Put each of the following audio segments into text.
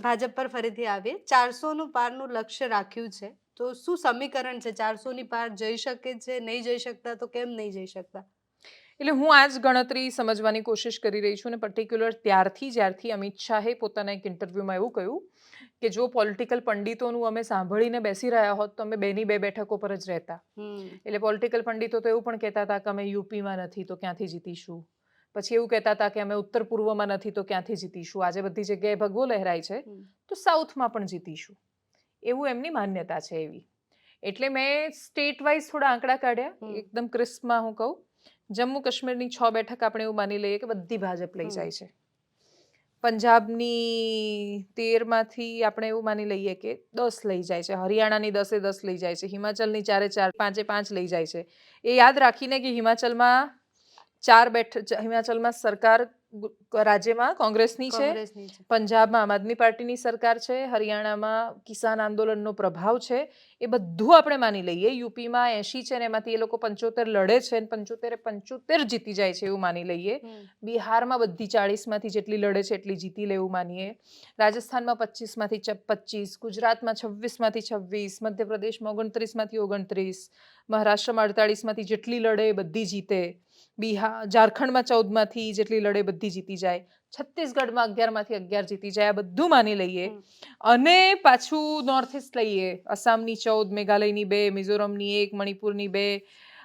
ભાજપ પર ફરીથી આવીએ. ચારસોનું પારનું લક્ષ્ય રાખ્યું છે. તો શું સમીકરણ છે? ચારસોની પાર જઈ શકે છે? નહીં જઈ શકતા? તો કેમ નહીં જઈ શકતા? એટલે હું આ જ ગણતરી સમજવાની કોશિશ કરી રહી છું અને પર્ટિક્યુલર ત્યારથી જ્યારથી અમિત શાહે પોતાના એક ઇન્ટરવ્યૂમાં એવું કહ્યું કે જો પોલિટિકલ પંડિતોનું અમે સાંભળીને બેસી રહ્યા હોત તો અમે બેની બે બેઠકો પર જ રહેતા. એટલે પોલિટિકલ પંડિતો તો એવું પણ કહેતા હતા કે અમે યુપીમાં નથી તો ક્યાંથી જીતીશું? પછી એવું કહેતા હતા કે અમે ઉત્તર પૂર્વમાં નથી તો ક્યાંથી જીતીશું? આજે બધી જગ્યાએ ભગવો લહેરાય છે. તો સાઉથમાં પણ જીતીશું. એવું એમની માન્યતા છે એવી. એટલે મેં સ્ટેટ વાઇઝ થોડા આંકડા કાઢ્યા. એકદમ ક્રિસ્પમાં હું કહું. જમ્મુ કાશ્મીરની છ બેઠક આપણે એવું માની લઈએ કે બધી ભાજપ લઈ જાય છે. પંજાબની તેરમાંથી આપણે એવું માની લઈએ કે દસ લઈ જાય છે. હરિયાણાની દસે દસ લઈ જાય છે. હિમાચલની ચારે ચાર પાંચે પાંચ લઈ જાય છે. એ યાદ રાખીને કે હિમાચલમાં ચાર બેઠક હિમાચલમાં સરકાર રાજ્યમાં કોંગ્રેસની છે પંજાબમાં આમ આદમી પાર્ટીની સરકાર છે હરિયાણામાં કિસાન આંદોલનનો પ્રભાવ છે એ બધું આપણે માની લઈએ. યુપીમાં એંશી છે ને એમાંથી એ લોકો પંચોતેર લડે છે અને પંચોતેરે પંચોતેર જીતી જાય છે એવું માની લઈએ. બિહારમાં બધી ચાળીસમાંથી જેટલી લડે છે એટલી જીતી લે એવું માનીએ. રાજસ્થાનમાં પચીસમાંથી પચીસ ગુજરાતમાં છવ્વીસમાંથી છવ્વીસ મધ્યપ્રદેશમાં ઓગણત્રીસમાંથી ઓગણત્રીસ મહારાષ્ટ્રમાં અડતાળીસમાંથી જેટલી લડે એ બધી જીતે. બિહાર ઝારખંડમાં ચૌદમાંથી જેટલી લડે બધી જીતી જાય. છત્તીસગઢમાં અગિયારમાંથી અગિયાર જીતી જાય આ બધું માની લઈએ. અને પાછું નોર્થ ઇસ્ટ લઈએ. આસામની ચૌદ મેઘાલયની બે મિઝોરમની એક મણિપુરની બે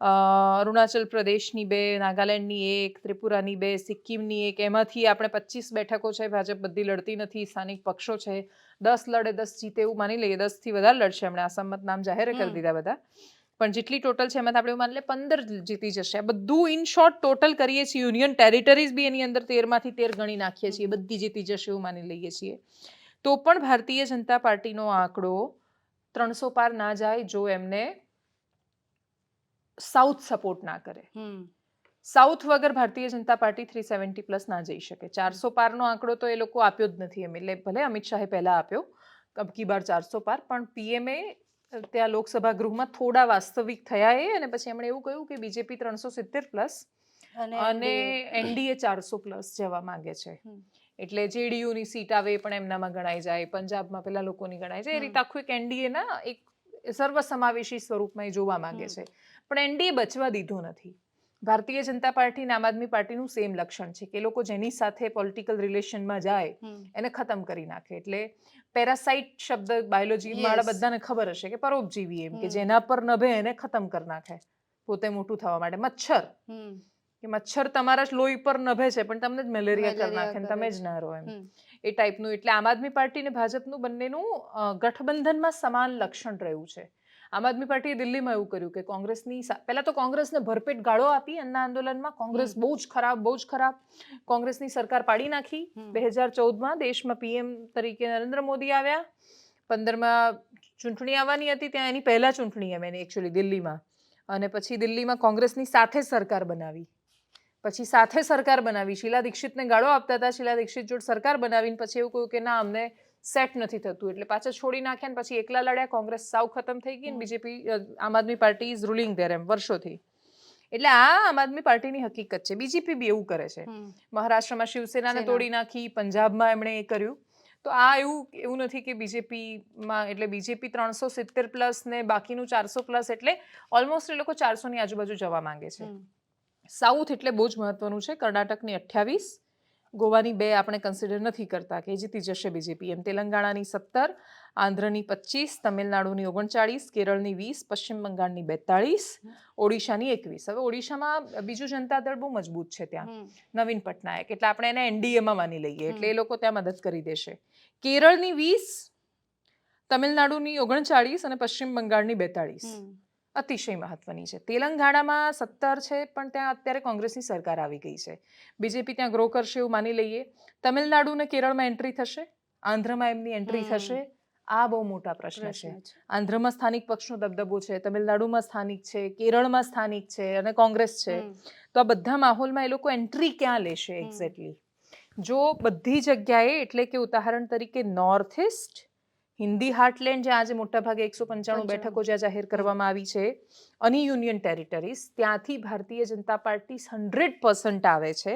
અરુણાચલ પ્રદેશની બે નાગાલેન્ડની એક ત્રિપુરાની બે સિક્કિમની એક. એમાંથી આપણે પચીસ બેઠકો છે. ભાજપ બધી લડતી નથી. સ્થાનિક પક્ષો છે. દસ લડે દસ જીતે એવું માની લઈએ. દસથી વધારે લડશે હમણાં આસામમાં નામ જાહેર કરી દીધા બધા. પણ જેટલી ટોટલ છે એમાંથી આપણે એવું માની લે પંદર જીતી જશે. બધું ઇન શોર્ટ ટોટલ કરીએ છીએ. યુનિયન ટેરિટરીઝ બી એની અંદર તેરમાંથી તેર ગણી નાખીએ છીએ. બધી જીતી જશે એવું માની લઈએ છીએ. તો પણ ભારતીય જનતા પાર્ટીનો આંકડો ત્રણસો પાર ના જાય જો એમને સાઉથ સપોર્ટ ના કરે. સાઉથ વગર Bharatiya Janata Party three seventy plus ના જઈ શકે. ચારસો પારનો આંકડો તો એ લોકો આપ્યો જ નથી એમ. એટલે ભલે અમિત શાહે પહેલા આપ્યો અબકી બાર ચારસો પાર પણ પીએમએ ત્યાં લોકસભા ગૃહમાં થોડા વાસ્તવિક થયા એ અને પછી એમણે એવું કહ્યું કે બીજેપી ત્રણસો સિત્તેર પ્લસ અને એનડીએ. ચારસો પ્લસ જવા માંગે છે. એટલે જેડીયુની સીટ આવે એ પણ એમનામાં ગણાઈ જાય પંજાબમાં પેલા લોકોની ગણાય જાય. એ. રીતે આખું એક એનડીએના એક સર્વસમાવેશી સ્વરૂપમાં એ જોવા માંગે છે. પણ એનડીએ બચવા દીધો નથી. ભારતીય જનતા પાર્ટી અને આમ આદમી પાર્ટીનું સેમ લક્ષણ છે કે લોકો જેની સાથે પોલિટિકલ રિલેશનમાં જાય એને ખતમ કરી નાખે. એટલે પેરાસાઇટ શબ્દ બાયોલોજી વાળા. બધાને ખબર હશે કે પરોપજીવી એમ કે જેના પર નભે એને ખતમ કરી નાખે પોતે મોટું થવા માટે. મચ્છર. કે મચ્છર તમારા જ લોહી પર નભે છે પણ તમને જ મેલેરિયા કરી નાખે ને તમે જ ના રહો એમ. એ ટાઈપનું એટલે આમ આદમી પાર્ટી અને ભાજપનું બંનેનું ગઠબંધનમાં સમાન લક્ષણ રહ્યું છે. આમ આદમી પાર્ટીએ દિલ્હીમાં એવું કર્યું કે કોંગ્રેસની પહેલાં તો કોંગ્રેસને ભરપેટ ગાળો આપી અન્ના આંદોલનમાં કોંગ્રેસ બહુ જ ખરાબ બહુ જ ખરાબ કોંગ્રેસની સરકાર પાડી નાખી. બે હજાર ચૌદમાં દેશમાં પીએમ તરીકે નરેન્દ્ર મોદી આવ્યા. પંદરમાં ચૂંટણી આવવાની હતી ત્યાં એની પહેલા ચૂંટણી આવે એની એકચ્યુઅલી દિલ્હીમાં. અને પછી દિલ્હીમાં કોંગ્રેસની સાથે સરકાર બનાવી. પછી સાથે સરકાર બનાવી. શીલા દીક્ષિતને ગાળો આપતા હતા. શીલા દીક્ષિત જોડે સરકાર બનાવીને પછી એવું કહ્યું કે ના અમને સેટ નથી થતું. એટલે પાછા છોડી નાખ્યા ને પછી એકલા લડ્યા કોંગ્રેસ સાવ ખતમ થઈ ગઈ ને BJP Aam Aadmi Party is ruling there એમ વર્ષોથી. એટલે આ આમ આદમી પાર્ટીની હકીકત છે. બીજેપી બી એવું કરે છે. મહારાષ્ટ્રમાં શિવસેનાને સેના. તોડી નાખી પંજાબમાં એમણે એ કર્યું. તો આ એવું એવું નથી કે બીજેપીમાં એટલે બીજેપી ત્રણસો સિત્તેર પ્લસ ને બાકીનું ચારસો પ્લસ એટલે ઓલમોસ્ટ એ લોકો ચારસોની આજુબાજુ જવા માંગે છે. સાઉથ એટલે બહુ જ મહત્વનું છે. કર્ણાટકની અઠ્યાવીસ ગોવાની બે આપણે કન્સિડર નથી કરતા કે જીતી જશે બીજેપી એમ તેલંગાણાની સત્તર આંધ્રની પચીસ તમિલનાડુની ઓગણચાળીસ કેરળની વીસ પશ્ચિમ બંગાળની બેતાળીસ ઓડિશાની એકવીસ. હવે ઓડિશામાં બીજું જનતા દળ બહુ મજબૂત છે ત્યાં. નવીન પટનાયક. એટલે આપણે એને એનડીએમાં માની લઈએ. એટલે એ લોકો ત્યાં મદદ કરી દેશે. કેરળની વીસ તમિલનાડુની ઓગણચાળીસ અને પશ્ચિમ બંગાળની બેતાળીસ. અતિશય મહત્વની છે. તેલંગાણામાં સત્તર છે પણ ત્યાં અત્યારે કોંગ્રેસની સરકાર આવી ગઈ છે. બીજેપી ત્યાં ગ્રો કરશે એવું માની લઈએ. તમિલનાડુ ને કેરળમાં એન્ટ્રી થશે. આંધ્રમાં એમની એન્ટ્રી થશે. આ બહુ મોટા પ્રશ્ન છે. આંધ્રમાં સ્થાનિક પક્ષનો દબદબો છે તમિલનાડુમાં સ્થાનિક છે કેરળમાં સ્થાનિક છે અને કોંગ્રેસ છે. તો આ બધા માહોલમાં એ લોકો એન્ટ્રી ક્યાં લેશે એક્ઝેક્ટલી જો બધી જગ્યાએ એટલે કે ઉદાહરણ તરીકે નોર્થ ઇસ્ટ હિન્દી હાર્ટલેન્ડ જ્યાં આજે મોટાભાગે એકસો પંચાણું બેઠકો જ્યાં જાહેર કરવામાં આવી છે અને યુનિયન ટેરિટરીઝ ત્યાંથી ભારતીય જનતા પાર્ટી હંડ્રેડ પર્સન્ટ આવે છે.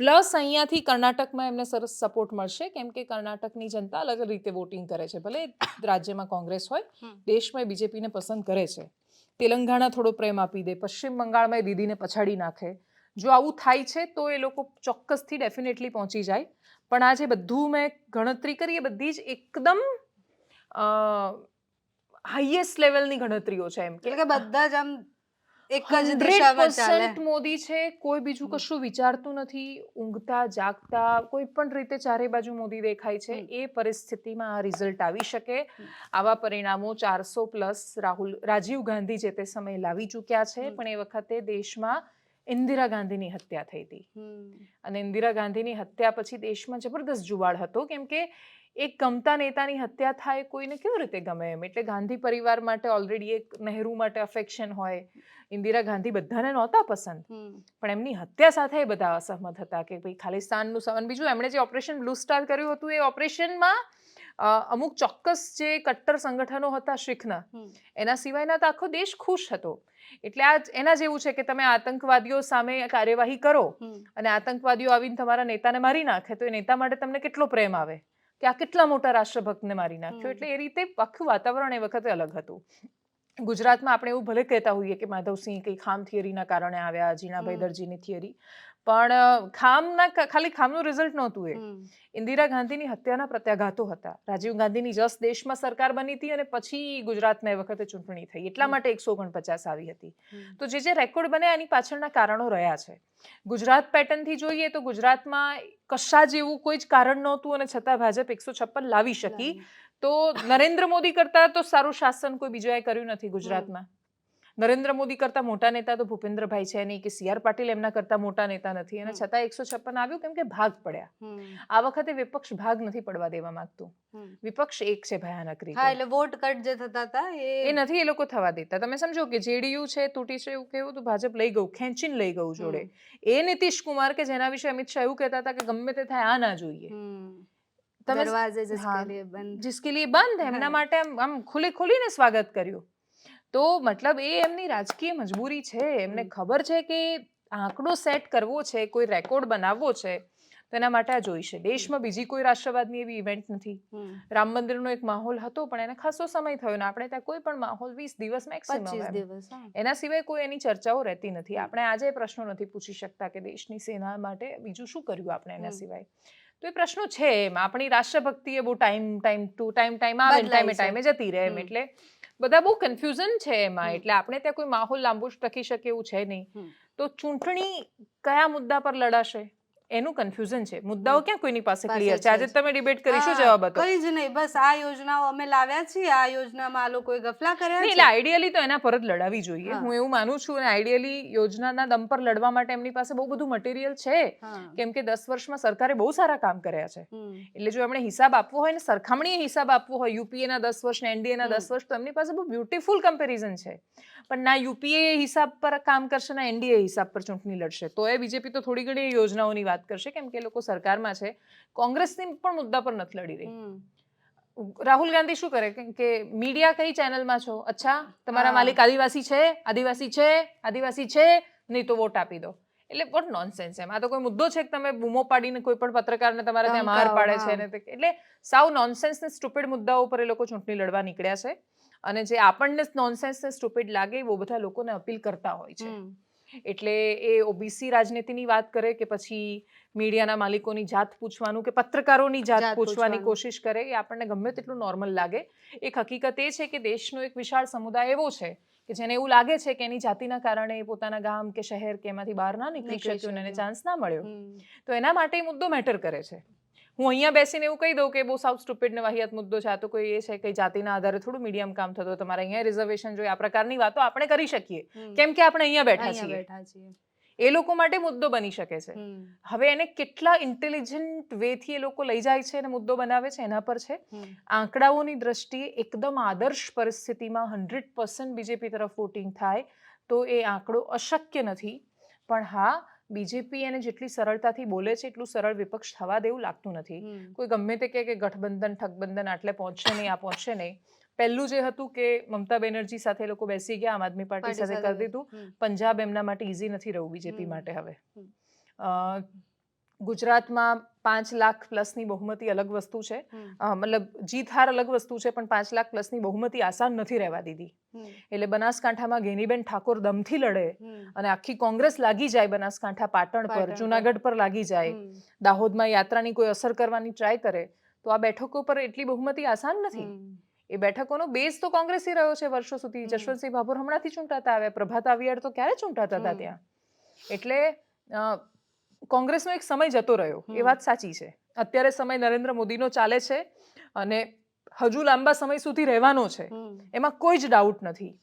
પ્લસ અહીંયાથી કર્ણાટકમાં એમને સરસ સપોર્ટ મળશે કેમ કે કર્ણાટકની જનતા અલગ રીતે વોટિંગ કરે છે ભલે રાજ્યમાં કોંગ્રેસ હોય દેશમાં બીજેપીને પસંદ કરે છે. તેલંગાણા થોડો પ્રેમ આપી દે પશ્ચિમ બંગાળમાં એ દીદીને પછાડી નાખે. જો આવું થાય છે તો એ લોકો ચોક્કસથી ડેફિનેટલી પહોંચી જાય. પણ આજે બધું મેં ગણતરી કરી એ બધી જ એકદમ હાઈએસ્ટ લેવલની ગણતરીઓ છે એમ. કે બધા જ આમ એક જ દિશામાં ચાલે. મોદી છે કોઈ બીજું કશું વિચારતું નથી ઊંઘતા જાગતા કોઈ પણ રીતે ચારે બાજુ મોદી દેખાય છે એ પરિસ્થિતિમાં આ રિઝલ્ટ આવી શકે. આવા પરિણામો ચારસો પ્લસ રાહુલ રાજીવ ગાંધી જે તે સમયે લાવી ચૂક્યા છે પણ એ વખતે દેશમાં ઇન્દિરા ગાંધીની હત્યા થઈ હતી. અને ઇન્દિરા ગાંધીની હત્યા પછી દેશમાં જબરદસ્ત જુવાળ હતો કેમ કે એક ગમતા નેતાની હત્યા થાય કોઈને કેવી રીતે ગમે એમ? એટલે ગાંધી પરિવાર માટે ઓલરેડી એક નહેરુ માટે અફેક્શન હોય. ઇન્દિરા ગાંધી બધાને નહોતા પસંદ. પણ એમની હત્યા સાથે એ બધા અસહમત હતા કે ભાઈ ખાલિસ્તાનનું સહન બીજું એમણે જે ઓપરેશન બ્લુ સ્ટાર કર્યું હતું એ ઓપરેશનમાં અમુક ચોક્કસ જે કટ્ટર સંગઠનો હતા શીખના એના સિવાયના તો આખો દેશ ખુશ હતો. એટલે આ એના જેવું છે કે તમે આતંકવાદીઓ સામે કાર્યવાહી કરો અને આતંકવાદીઓ આવીને તમારા નેતાને મારી નાખે તો એ નેતા માટે તમને કેટલો પ્રેમ આવે? કે આ કેટલા મોટા રાષ્ટ્રભક્તને મારી નાખ્યો? એટલે એ રીતે આખું વાતાવરણ એ વખતે અલગ હતું. ગુજરાતમાં આપણે એવું ભલે કહેતા હોઈએ કે માધવસિંહ કંઈ ખામ થિયરીના કારણે આવ્યા જીણાભાઈ. દરજીની થિયરી. પણ ખામના ખાલી ખામનું રિઝલ્ટ નહોતું એ. ઇન્દિરા ગાંધીની હત્યાના પ્રત્યાઘાતો હતા. રાજીવ ગાંધીની જસ દેશમાં સરકાર બની હતી અને પછી ગુજરાતમાં એ વખતે ચૂંટણી થઈ. એટલા માટે એકસો ઓગણપચાસ આવી હતી. તો જે જે રેકોર્ડ બન્યા એની પાછળના કારણો રહ્યા છે. ગુજરાત પેટર્નથી જોઈએ તો ગુજરાતમાં કશા જેવું કોઈ જ કારણ નહોતું અને છતાં ભાજપ એકસો છપ્પન લાવી શકી. તો નરેન્દ્ર મોદી કરતા તો સારું શાસન કોઈ બીજાએ કર્યું નથી ગુજરાતમાં. નરેન્દ્ર મોદી કરતા મોટા નેતા તો ભૂપેન્દ્રભાઈ છે નહીં કે સી આર પાટીલ એમના કરતા મોટા નેતા નથી અને હમ. છતાં એકસો છપ્પન આવ્યું કેમ કે ભાગ પડ્યા હમ. આ વખતે વિપક્ષ ભાગ નથી પડવા દેવા માંગતું હમ. વિપક્ષ એક છે ભયાનક હા રીતે એટલે વોટ કટ જે થતા હતા એ એ નથી એ લોકો થવા દેતા તમે સમજો કે જેડીયુ છે તૂટી છે એવું કેવું તો ભાજપ લઈ ગયું ખેંચીને લઈ ગયું જોડે હમ. એ નીતિશ કુમાર કે જેના વિશે અમિત શાહ એવું કહેતા હતા કે ગમે તે થાય આ ના જોઈએ હમ. તમે દરવાજે જિસકે હા. લીએ બંધ जिसके लिए બંધ એમના હા. માટે આમ આમ ખુલી ખુલીને સ્વાગત કર્યું તો મતલબ એ એમની રાજકીય મજબૂરી છે. એમને ખબર છે કે આંકડો સેટ કરવો છે કોઈ રેકોર્ડ બનાવવો છે તો એના માટે આ જોઈશે દેશમાં બીજી કોઈ રાષ્ટ્રવાદની એવી ઇવેન્ટ નથી. રામ મંદિરનો એક માહોલ હતો પણ એને ખાસો સમય થયો ને આપણે ત્યાં કોઈ પણ માહોલ વીસ દિવસ મેક્સિમમ એના સિવાય કોઈ એની ચર્ચાઓ રહેતી નથી. આપણે આજે પ્રશ્નો નથી પૂછી શકતા કે દેશની સેના માટે બીજું શું કર્યું આપણે એના સિવાય. તો એ પ્રશ્નો છે એમ. આપણી રાષ્ટ્રભક્તિ એ બહુ time time to time time આવે ટાઈમે ટાઈમે જતી રહે એમ એટલે બધા બહુ કન્ફ્યુઝન છે એમાં. એટલે આપણે ત્યાં કોઈ માહોલ લાંબુ ટકી શકે એવું છે નહીં. તો ચૂંટણી કયા મુદ્દા પર લડાશે? એનું કન્ફ્યુઝન છે. મુદ્દાઓ. ક્યાં કોઈની પાસે ક્લિયર છે? આજે તમે ડિબેટ કરી શું જવાબ હતો કઈ જ નહીં. બસ આ યોજનાઓ અમે લાવ્યા છીએ. આ યોજનામાં આ લોકોએ ગફલા કર્યા છે. એટલે આઈડિયલી તો એના પર જ લડાવી જોઈએ. હું. એવું માનું છું અને આઈડિયલી યોજનાના દમ પર લડવા માટે એમની પાસે બહુ બધું મટીરિયલ છે. કેમ કે દસ વર્ષમાં સરકારે બહુ સારા કામ કર્યા છે. એટલે જો એમણે હિસાબ આપવો હોય ને સરખામણીએ હિસાબ આપવો હોય યુપીએના દસ વર્ષ ને એનડીએના દસ વર્ષ તો એમની પાસે બહુ બ્યુટીફુલ કમ્પેરિઝન છે. પણ ના યુપીએ હિસાબ પર કામ કરશે ના એનડીએ હિસાબ પર ચૂંટણી લડશે. તો એ બીજેપી તો થોડી ઘણી યોજનાઓની વાત કરશે કેમ કે એ લોકો સરકારમાં છે. કોંગ્રેસની પણ મુદ્દા પર નથી લડી રહી. રાહુલ ગાંધી શું કરે? કે- કે મીડિયા કઈ ચેનલમાં છો? અચ્છા તમારા માલિક આદિવાસી છે? આદિવાસી છે? આદિવાસી છે? નહીં તો વોટ આપી દો. એટલે વોટ નોનસેન્સ એમ. આ તો કોઈ મુદ્દો છે કે તમે બૂમો પાડીને કોઈ પણ પત્રકારને તમારે ત્યાં માર પાડે છે ને તે- એટલે સાવ નોનસેન્સ ને સ્ટુપિડ મુદ્દાઓ પર એ લોકો ચૂંટણી લડવા નીકળ્યા છે. અને જે આપણને નોનસેન્સ ને સ્ટુપિડ લાગે એ બધા લોકોને અપીલ કરતા હોય છે. એટલે એ ઓબીસી રાજનીતિની વાત કરે કે પછી મીડિયાના માલિકોની જાત પૂછવાનું કે પત્રકારોની જાત પૂછવાની કોશિશ કરે એ આપણને ગમે તેટલું નોર્મલ લાગે. એક હકીકત એ છે કે દેશનો એક વિશાળ સમુદાય એવો છે કે જેને એવું લાગે છે કે એની જાતિના કારણે એ પોતાના ગામ કે શહેર કે એમાંથી બહાર ના નીકળી શક્યું અને એને ચાન્સ ના મળ્યો. તો એના માટે એ મુદ્દો મેટર કરે છે. હું અહીંયા બેસીને એવું કહી દઉં કે બહુ સાવ સ્ટુપિડ ને વાહિયાત મુદ્દો છે. આ તો કોઈ એ છે કે જાતિના આધારે થોડું મીડિયમ કામ થતું તમારે અહીંયા રિઝર્વેશન જોઈએ. આ પ્રકારની વાતો આપણે કરી શકીએ. કેમ કે આપણે અહીંયા બેઠા છીએ. એ લોકો માટે મુદ્દો બની શકે છે. હવે એને કેટલા ઇન્ટેલિજન્ટ વેથી એ લોકો લઈ જાય છે અને મુદ્દો બનાવે છે એના પર છે. આંકડાઓની દ્રષ્ટિએ એકદમ આદર્શ પરિસ્થિતિમાં હંડ્રેડ પર્સન્ટ બીજેપી તરફ વોટિંગ થાય તો એ આંકડો અશક્ય નથી. પણ હા બીજેપી એને જેટલી સરળતાથી બોલે છે એટલું સરળ વિપક્ષ થવા દેવું લાગતું નથી. કોઈ ગમે તે કે ગઠબંધન ઠગબંધન આટલે પહોંચશે નહીં આ પહોંચશે નહીં. પહેલું જે હતું કે મમતા બેનર્જી સાથે લોકો બેસી ગયા આમ આદમી પાર્ટી સાથે કરી દીધું. પંજાબ એમના માટે ઇઝી નથી રહ્યું બીજેપી માટે હવે. અ, ગુજરાતમાં પાંચ લાખ પ્લસની બહુમતી અલગ વસ્તુ છે. મતલબ જીત હાર અલગ વસ્તુ છે પણ પાંચ લાખ પ્લસની બહુમતી આસાન નથી રહેવા દીધી. એટલે બનાસકાંઠામાં ગેનીબેન ઠાકોર દમથી લડે અને આખી કોંગ્રેસ લાગી જાય બનાસકાંઠા પાટણ પર જુનાગઢ પર લાગી જાય. દાહોદમાં યાત્રાની કોઈ અસર કરવાની ટ્રાય કરે તો આ બેઠકો પર એટલી બહુમતી આસાન નથી. એ બેઠકોનો બેઝ તો કોંગ્રેસી રહ્યો છે વર્ષો સુધી. જશવંતસિંહ ભાભોર હમણાંથી ચૂંટાતા આવ્યા. પ્રભાત આવિયાર તો ક્યારે ચૂંટાતા હતા ત્યાં? એટલે કોંગ્રેસનો એક સમય જતો રહ્યો એ વાત સાચી છે. અત્યારે સમય નરેન્દ્ર મોદીનો ચાલે છે અને હજુ લાંબા સમય સુધી રહેવાનો છે એમાં કોઈ જ ડાઉટ નથી.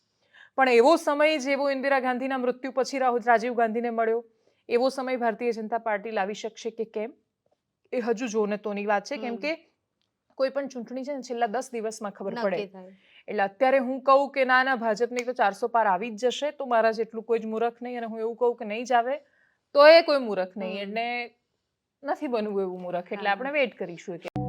પણ એવો સમય જેવો ઇન્દિરા ગાંધીના મૃત્યુ પછી રાહુલ રાજીવ ગાંધીને મળ્યો એવો સમય ભારતીય જનતા પાર્ટી લાવી શકશે કે કેમ? એ હજુ જોને તોની વાત છે કેમ કે કોઈ પણ ચૂંટણી છે ને છેલ્લા દસ દિવસમાં ખબર પડે. એટલે અત્યારે હું કહું કે ના ના ભાજપની તો ચારસો પાર આવી જ જશે તો મારા જેટલું કોઈ જ મૂરખ નહીં અને હું એવું કહું કે નહીં જ આવે. તો એ કોઈ મૂરખ નહીં. એટલે નથી બનવું એવું મૂરખ. એટલે આપણે વેઇટ કરીશું કે